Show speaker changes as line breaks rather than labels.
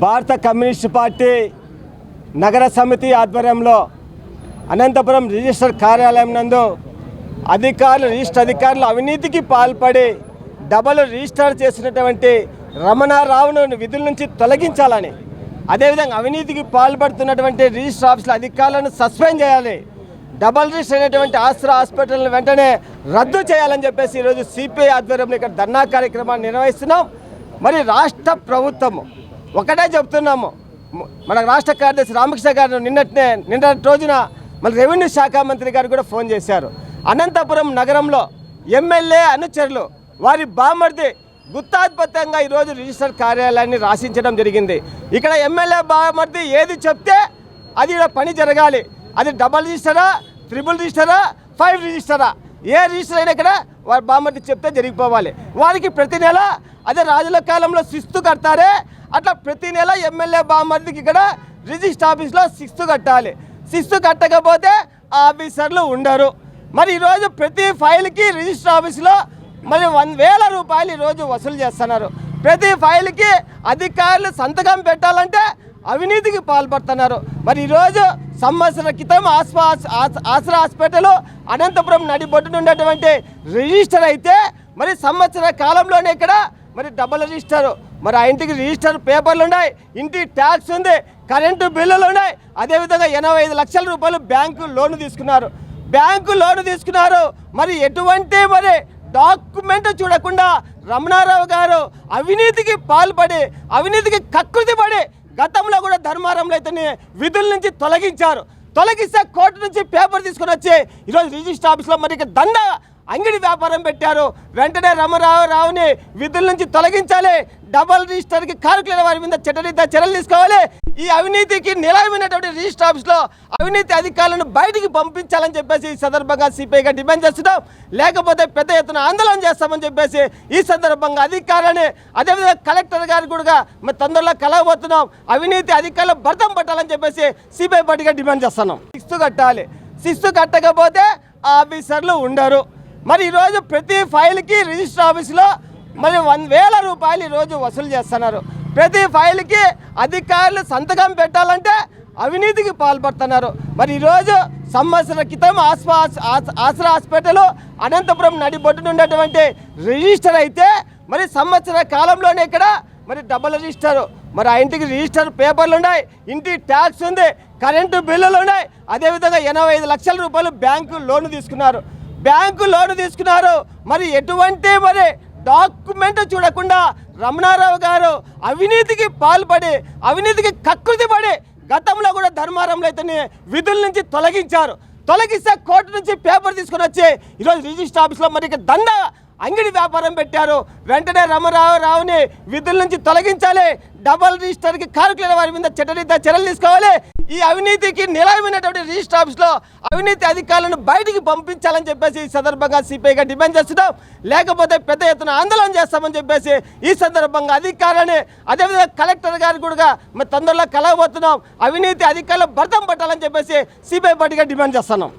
భారత communist party నగర సమితి ఆధ్వర్యంలో అనంతపురం రిజిస్టర్ కార్యాలయం నందు అధికారులు రిజిస్టర్ అధికారులు అవినీతికి పాల్పడి డబల్ రిజిస్టర్ చేసినటువంటి రమణారావును విధుల నుంచి తొలగించాలని అదేవిధంగా అవినీతికి పాల్పడుతున్నటువంటి రిజిస్టర్ ఆఫీసుల అధికారులను సస్పెండ్ చేయాలి డబల్ రిజిస్టర్ అయినటువంటి ఆస్త్ర హాస్పిటల్ని వెంటనే రద్దు చేయాలని చెప్పేసి ఈరోజు సిపిఐ ఆధ్వర్యంలో ఇక్కడ ధర్నా కార్యక్రమాన్ని నిర్వహిస్తున్నాం. మరి రాష్ట్ర ప్రభుత్వము ఒకటే చెప్తున్నాము. మన రాష్ట్ర కార్యదర్శి రామకృష్ణ గారు నిన్నటినే నిన్నటి రోజున మన రెవెన్యూ శాఖ మంత్రి గారు కూడా ఫోన్ చేశారు. అనంతపురం నగరంలో ఎమ్మెల్యే అనుచరులు వారి బామర్ది గుత్తాధిపత్యంగా ఈరోజు రిజిస్టర్ కార్యాలయాన్ని రాసించడం జరిగింది. ఇక్కడ ఎమ్మెల్యే బామర్ది ఏది చెప్తే అది పని జరగాలి. అది డబల్ రిజిస్టరా ట్రిపుల్ రిజిస్టరా ఫైవ్ రిజిస్టరా? ఏ రిజిస్టర్ అయినా ఇక్కడ వారి బామర్ది చెప్తే జరిగిపోవాలి. వారికి ప్రతి నెల అదే రాజుల కాలంలో శిస్తు కడతారే అట్లా ప్రతి నెల ఎమ్మెల్యే బామ్మర్దికి ఇక్కడ రిజిస్టర్ ఆఫీస్లో శిస్తు కట్టాలి. శిస్తు కట్టకపోతే ఆ ఆఫీసర్లు ఉండరు. మరి ఈరోజు ప్రతి ఫైల్కి రిజిస్టర్ ఆఫీస్లో మరి వన్ వేల రూపాయలు ఈరోజు వసూలు చేస్తున్నారు. ప్రతి ఫైల్కి అధికారులు సంతకం పెట్టాలంటే అవినీతికి పాల్పడుతున్నారు. మరి ఈరోజు సంవత్సర క్రితం ఆస్పా ఆసరా హాస్పిటల్ అనంతపురం నడిబొడ్డున ఉన్నటువంటి రిజిస్టర్ అయితే మరి సంవత్సర కాలంలోనే ఇక్కడ మరి డబుల్ రిజిస్టర్. మరి ఆ ఇంటికి రిజిస్టర్ పేపర్లు ఉన్నాయి ఇంటి ట్యాక్స్ ఉంది కరెంటు బిల్లులు ఉన్నాయి. అదేవిధంగా ఎనభై ఐదు లక్షల రూపాయలు బ్యాంకు లోన్ తీసుకున్నారు. బ్యాంకు లోన్ తీసుకున్నారు. మరి ఎటువంటి మరి డాక్యుమెంట్ చూడకుండా రమణారావు గారు అవినీతికి పాల్పడి అవినీతికి కకృతి పడి గతంలో కూడా ధర్మారంలో అయితే విధుల నుంచి తొలగించారు. తొలగిస్తే కోర్టు నుంచి పేపర్ తీసుకొని వచ్చి ఈరోజు రిజిస్టర్ ఆఫీస్లో మరి దండ అంగడి వ్యాపారం పెట్టారు. వెంటనే రమరావు రావుని విధుల నుంచి తొలగించాలి. డబల్ రిజిస్టర్కి కారుకులైన వారి మీద చట్టరీత్యా చర్యలు తీసుకోవాలి. ఈ అవినీతికి నిలయమైనటువంటి రిజిస్టర్ ఆఫీస్లో అవినీతి అధికారులను బయటికి పంపించాలని చెప్పేసి ఈ సందర్భంగా సిపిఐగా డిమాండ్ చేస్తున్నాం. లేకపోతే పెద్ద ఎత్తున ఆందోళన చేస్తామని చెప్పేసి ఈ సందర్భంగా అధికారులని అదేవిధంగా కలెక్టర్ గారు కూడా మరి తొందరలో కలవబోతున్నాం. అవినీతి అధికారులు భర్తం పట్టాలని చెప్పేసి సిపిఐ పార్టీగా డిమాండ్ చేస్తున్నాం. శిస్తు కట్టాలి. శిస్తు కట్టకపోతే ఆ ఆఫీసర్లు ఉండరు. మరి ఈరోజు ప్రతి ఫైల్కి రిజిస్టర్ ఆఫీస్లో మరి వన్ వేల రూపాయలు ఈరోజు వసూలు చేస్తున్నారు. ప్రతి ఫైల్కి అధికారులు సంతకం పెట్టాలంటే అవినీతికి పాల్పడుతున్నారు. మరి ఈరోజు సంవత్సర క్రితం ఆస్పా ఆస్- ఆసరా హాస్పిటల్ అనంతపురం నడిబొడ్డున ఉన్నటువంటి రిజిస్టర్ అయితే మరి సంవత్సర కాలంలోనే ఇక్కడ మరి డబుల్ రిజిస్టర్. మరి ఆ ఇంటికి రిజిస్టర్ పేపర్లు ఉన్నాయి ఇంటి ట్యాక్స్ ఉంది కరెంటు బిల్లులు ఉన్నాయి. అదేవిధంగా ఎనభై ఐదు లక్షల రూపాయలు బ్యాంకు లోన్ తీసుకున్నారు. బ్యాంకు లోన్ తీసుకున్నారు. మరి ఎటువంటి మరి డాక్యుమెంట్ చూడకుండా రమణారావు గారు అవినీతికి పాల్పడి అవినీతికి కకృతి పడి గతంలో కూడా ధర్మారంలో అయితే విధుల నుంచి తొలగించారు. తొలగిస్తే కోర్టు నుంచి పేపర్ తీసుకొని వచ్చి ఈరోజు రిజిస్టర్ ఆఫీస్లో మరి ఇక దండ అంగడి వ్యాపారం పెట్టారు. వెంటనే రమరావు రావుని విధుల నుంచి తొలగించాలి. డబల్ రిజిస్టర్కి కారుకులైన వారి మీద చట్టరీత్యా చర్యలు తీసుకోవాలి. ఈ అవినీతికి నిలయమైనటువంటి రిజిస్టర్ ఆఫీస్లో అవినీతి అధికారులను బయటికి పంపించాలని చెప్పేసి ఈ సందర్భంగా సిపిఐగా డిమాండ్ చేస్తున్నాం. లేకపోతే పెద్ద ఎత్తున ఆందోళన చేస్తామని చెప్పేసి ఈ సందర్భంగా అధికారులని అదేవిధంగా కలెక్టర్ గారు కూడా మరి తొందరలో కలవబోతున్నాం. అవినీతి అధికారులు భర్తం పట్టాలని చెప్పేసి సిపిఐ పార్టీగా డిమాండ్ చేస్తున్నాం.